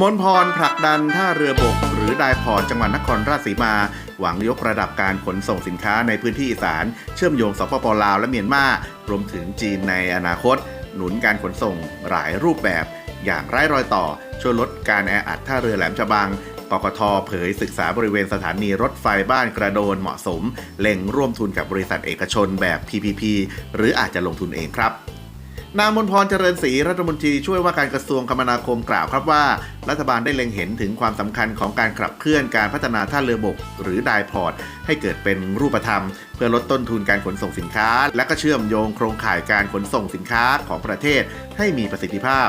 มนพรผลักดันท่าเรือบก หรือไดพอร์ตจังหวัดนครราชสีมา หวังยกระดับการขนส่งสินค้าในพื้นที่อีสาน เชื่อมโยงสปปลาวและเมียนมารวมถึงจีนในอนาคต หนุนการขนส่งหลายรูปแบบ อย่างไร้รอยต่อ ช่วยลดการแออัดท่าเรือแหลมฉบัง กกทเผยศึกษาบริเวณสถานีรถไฟบ้านกระโดนเหมาะสมเล็งร่วมทุนกับบริษัทเอกชนแบบ PPP หรืออาจจะลงทุนเองครับนางมนพรเจริญศรีรัฐมนตรีช่วยว่าการกระทรวงคมนาคมกล่าวครับว่า รัฐบาลได้เล็งเห็นถึงความสำคัญของการขับเคลื่อนการพัฒนาท่าเรือบก หรือไดพอร์ต ให้เกิดเป็นรูปธรรม เพื่อลดต้นทุนการขนส่งสินค้า และก็เชื่อมโยงโครงข่ายการขนส่งสินค้าของประเทศให้มีประสิทธิภาพ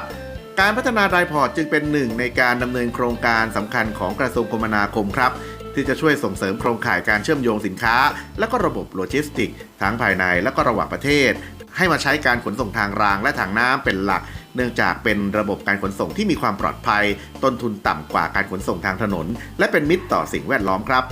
การพัฒนาไดพอร์ตจึงเป็นหนึ่งในการดำเนินโครงการสำคัญของกระทรวงคมนาคมครับ ที่จะช่วยส่งเสริมโครงข่ายการเชื่อมโยงสินค้า และก็ระบบโลจิสติกส์ทั้งภายในและก็ระหว่างประเทศ ให้มาใช้การขนส่งทางรางและทางน้ำเป็นหลัก เนื่องจากเป็นระบบการขนส่งที่มีความปลอดภัย ต้นทุนต่ำกว่าการขนส่งทางถนน และเป็นมิตรต่อสิ่งแวดล้อมครับ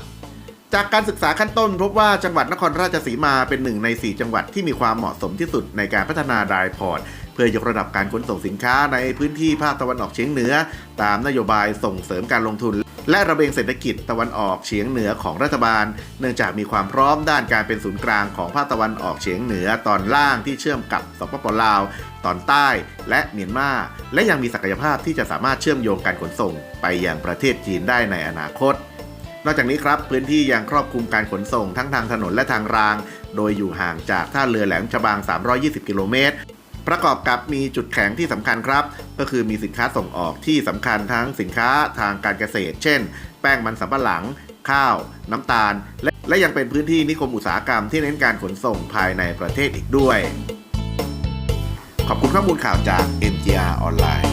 จากการศึกษาขั้นต้นพบว่าจังหวัดนครราชสีมาเป็นหนึ่งใน 4 จังหวัดที่มีความเหมาะสมที่สุดในการพัฒนาไดพอร์ต พื่อยกระดับการขนส่งสินค้าในพื้นที่ภาคตะวันออกเฉียงเหนือ ตามนโยบายส่งเสริมการลงทุน และระเบียงเศรษฐกิจตะวันออกเฉียงเหนือของรัฐบาล เนื่องจากมีความพร้อมด้านการเป็นศูนย์กลางของภาคตะวันออกเฉียงเหนือตอนล่างที่เชื่อมกับสปปลาว ตอนใต้และเมียนมาและยังมีศักยภาพที่จะสามารถเชื่อมโยงการขนส่ง ไปยังประเทศจีนได้ในอนาคตนอกจากนี้ครับพื้นที่ยังครอบคลุมการขนส่งทั้งทางถนนและทางราง โดยอยู่ห่างจากท่าเรือแหลมฉบัง 320 กิโลเมตร ประกอบกับมีจุดแข็งที่สำคัญครับ ก็คือมีสินค้าส่งออกที่สำคัญทั้งสินค้าทางการเกษตร เช่น แป้งมันสำปะหลัง ข้าว น้ำตาล และและยังเป็นพื้นที่นิคมอุตสาหกรรมที่เน้นการขนส่งภายในประเทศอีกด้วย ขอบคุณข้อมูลข่าวจาก NGR ออนไลน์